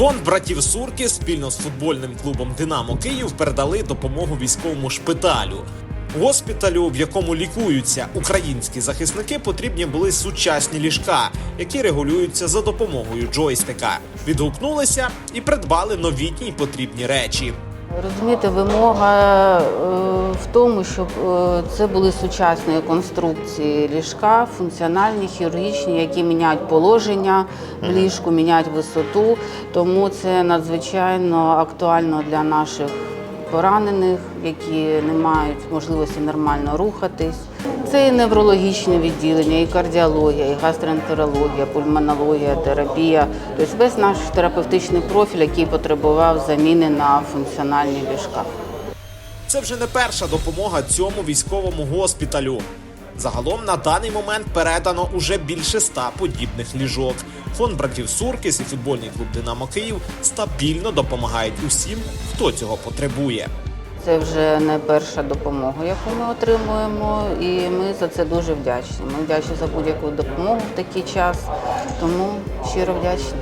Фонд братів Сурки спільно з футбольним клубом Динамо Київ передали допомогу військовому шпиталю. Госпіталю, в якому лікуються українські захисники, потрібні були сучасні ліжка, які регулюються за допомогою джойстика. Відгукнулися і придбали новітні й потрібні речі. Розумієте, вимога е, в тому, щоб е, це були сучасні конструкції ліжка, функціональні, хірургічні, які міняють положення в ліжку, міняють висоту. Тому це надзвичайно актуально для наших поранених, які не мають можливості нормально рухатись. Це і неврологічне відділення, і кардіологія, і гастроентерологія, пульмонологія, терапія. Тобто весь наш терапевтичний профіль, який потребував заміни на функціональні ліжка. Це вже не перша допомога цьому військовому госпіталю. Загалом на даний момент передано уже більше ста подібних ліжок. Фонд братів Суркіс і футбольний клуб Динамо Київ стабільно допомагають усім, хто цього потребує. Це вже не перша допомога, яку ми отримуємо, і ми за це дуже вдячні. Ми вдячні за будь-яку допомогу в такий час, тому щиро вдячні.